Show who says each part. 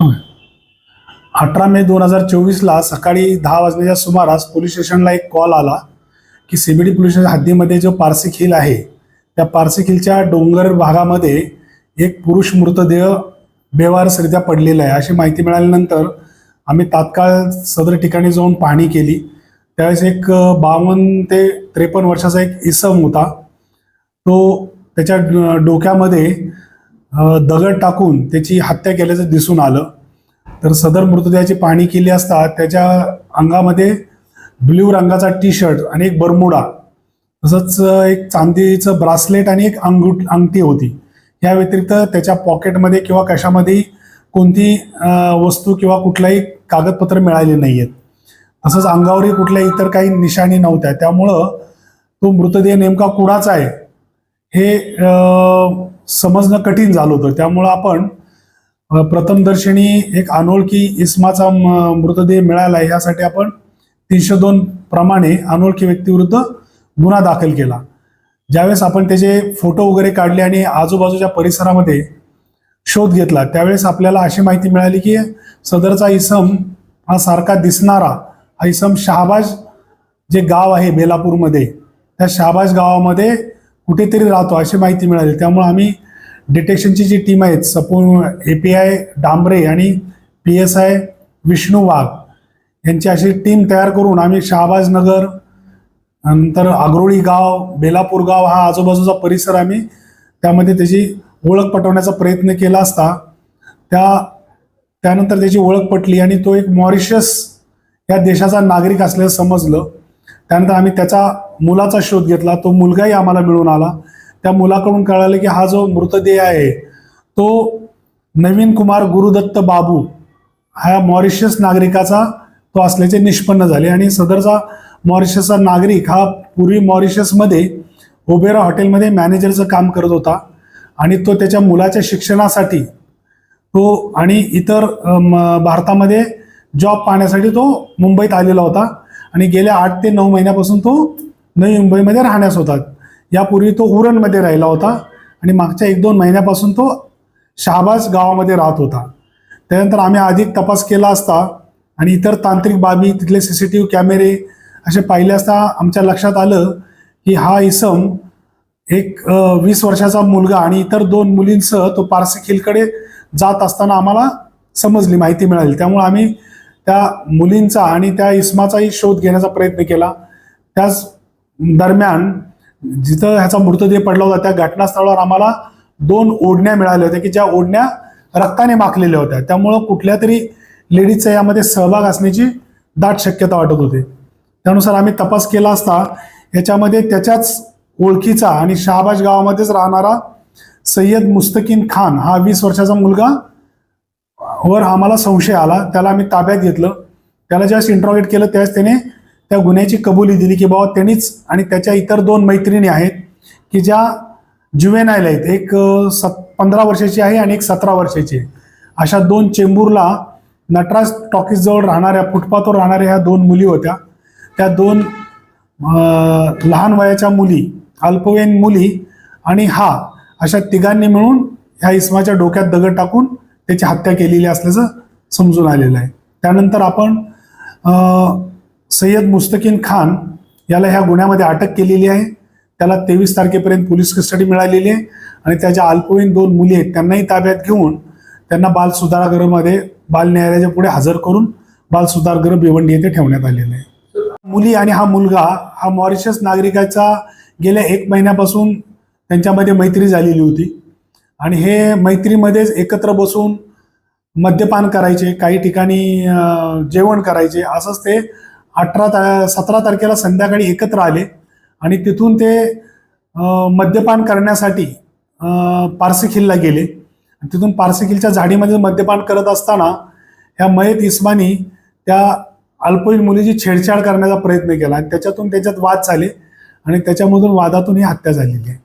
Speaker 1: अठरा मे दोन हजार चोवीसला सकाळी दहा वाजण्याच्या सुमारास पोलीस स्टेशनला एक कॉल आला की सीबीडी पोलीस स्टेशन हद्दीमध्ये जो पारसी खिल आहे त्या पारसी हिलच्या डोंगर भागामध्ये एक पुरुष मृतदेह बेवारसरित्या पडलेला आहे. अशी माहिती मिळाल्यानंतर आम्ही तात्काळ सदर ठिकाणी जाऊन पाहणी केली. त्यावेळेस एक बावन्न ते त्रेपन्न वर्षाचा एक इसम होता. तो त्याच्या डोक्यामध्ये दगड टाकून त्याची हत्या केल्याचं दिसून आलं. तर सदर मृतदेहाची पाहणी केली असता त्याच्या अंगामध्ये ब्ल्यू रंगाचा टी शर्ट आणि एक बरमुडा तसंच एक चांदीचं ब्रासलेट आणि एक अंगुट अंगठी होती. या व्यतिरिक्त त्याच्या पॉकेटमध्ये किंवा कशामध्ये कोणती वस्तू किंवा कुठलाही कागदपत्र मिळाले नाही आहेत तसंच अंगावरही कुठल्या इतर काही निशाणी नव्हत्या. त्यामुळं तो मृतदेह नेमका कुणाचा आहे? हे समजणं कठीण झालं होतं. त्यामुळं आपण प्रथमदर्शनी एक अनोळखी इस्माचा म- मृतदेह मिळाला यासाठी आपण तीनशे दोन प्रमाणे अनोळखी व्यक्तीविरुद्ध गुन्हा दाखल केला. ज्यावेळेस आपण त्याचे फोटो वगैरे काढले आणि आजूबाजूच्या परिसरामध्ये शोध घेतला त्यावेळेस आपल्याला अशी माहिती मिळाली की सदरचा इसम हा सारखा दिसणारा हा इसम शहाबाज जे गाव आहे बेलापूरमध्ये त्या शहाबाज गावामध्ये कुठेतरी राहतो अशी माहिती मिळाली. त्यामुळे आम्ही डिटेक्शनची जी टीम आहेत सपो ए पी आय डांबरे आणि P S I Vishnu Wagh यांची अशी टीम तयार करून आम्ही शहाबाज नगर नंतर आग्रोळी गाव बेलापूर गाव हा आजूबाजूचा परिसर आम्ही त्यामध्ये त्याची ओळख पटवण्याचा प्रयत्न केला असता त्या त्यानंतर त्याची ओळख पटली आणि तो एक मॉरिशस या देशाचा नागरिक असल्याचं समजलं. त्यानंतर आम्ही त्याचा मुलाचा शोध घेतला. तो मुलगाही आम्हाला मिळून आला. त्या मुलाकडून कळालं की हा जो मृतदेह आहे तो नवीन कुमार गुरुदत्त बाबू हा मॉरिशियस नागरिकाचा तो असल्याचे निष्पन्न झाले. आणि सदरचा मॉरिशसचा नागरिक हा पूर्वी मॉरिशसमध्ये ओबेरा हॉटेलमध्ये मॅनेजरचं काम करत होता. आणि तो त्याच्या मुलाच्या शिक्षणासाठी तो आणि इतर भारतामध्ये जॉब पाहण्यासाठी तो मुंबईत आलेला होता. आणि गेल्या आठ ते नऊ महिन्यापासून तो नवी मुंबईमध्ये राहण्यास होता. यापूर्वी तो उरणमध्ये राहिला होता आणि मागच्या एक दोन महिन्यापासून तो शहाबाज गावामध्ये राहत होता. त्यानंतर आम्ही अधिक तपास केला असता आणि इतर तांत्रिक बाबी तिथले सी सी टी व्ही कॅमेरे असे पाहिले असता आमच्या लक्षात आलं की हा इसम एक वीस वर्षाचा मुलगा आणि इतर दोन मुलींसह तो पारसी खिलकडे जात असताना आम्हाला समजली माहिती मिळाली. त्यामुळे आम्ही त्या मुलींचा आणि त्या इस्माचाही शोध घेण्याचा प्रयत्न केला. त्याच दरम्यान जिथं ह्याचा मृतदेह पडला होता त्या घटनास्थळावर आम्हाला दोन ओढण्या मिळाल्या होत्या की ज्या ओढण्या रक्ताने माखलेल्या होत्या. त्यामुळं कुठल्या तरी लेडीजचा यामध्ये सहभाग असण्याची दाट शक्यता वाटत होती. त्यानुसार आम्ही तपास केला असता याच्यामध्ये त्याच्याच ओळखीचा आणि शहाबाज गावामध्येच राहणारा सय्यद मुस्तकीन खान हा वीस वर्षाचा मुलगा वर आम्हाला संशय आला त्याला आम्ही ताब्यात घेतलं. त्याला ज्यावेळेस इंट्रॉगेट केलं त्यावेळेस त्याने त्या गुन्ह्याची कबुली दिली की बाबा त्यांनीच आणि त्याच्या इतर दोन मैत्रिणी आहेत की ज्या जुवेनायल आहेत. एक सत पंधरा वर्षाची आहे आणि एक सतरा वर्षाची आहे. अशा दोन चेंबूरला नटराज टॉकीजजवळ राहणाऱ्या फुटपाथवर राहणाऱ्या ह्या दोन मुली होत्या. त्या दोन लहान वयाच्या मुली अल्पवयीन मुली आणि हा अशा तिघांनी मिळून ह्या इस्माच्या डोक्यात दगड टाकून त्याची हत्या केलेली असल्याचं समजून आलेलं आहे. त्यानंतर आपण सय्यद मुस्तकीन खान याला ह्या गुन्ह्यामध्ये अटक केलेली आहे. त्याला तेवीस तारखेपर्यंत पोलीस कस्टडी मिळालेली आहे. आणि त्याच्या अल्पवयीन दोन मुली आहेत त्यांनाही ताब्यात घेऊन त्यांना बाल सुधारगृहामध्ये बाल न्यायालयाच्या पुढे हजर करून बाल सुधारगृह भिवंडी येथे ठेवण्यात आलेलं आहे. मुली आणि हा मुलगा हा मॉरिशस नागरिकाचा गेल्या एक महिन्यापासून त्यांच्यामध्ये मैत्री झालेली होती. आणि हे मैत्रीमध्येच एकत्र बसून मद्यपान करायचे काही ठिकाणी जेवण करायचे. असंच ते अठरा ता सतरा तारखेला संध्याकाळी एकत्र आले आणि तिथून ते मद्यपान करण्यासाठी अं, पारसी खिलला गेले. आणि तिथून पारसी खिलच्या झाडीमध्ये मद्यपान करत असताना ह्या मयत इस्मानी त्या अल्पवयीन मुलीची छेडछाड करण्याचा प्रयत्न केला आणि त्याच्यातून त्याच्यात वाद झाले आणि त्याच्यामधून वादातून ही हत्या झालेली आहे.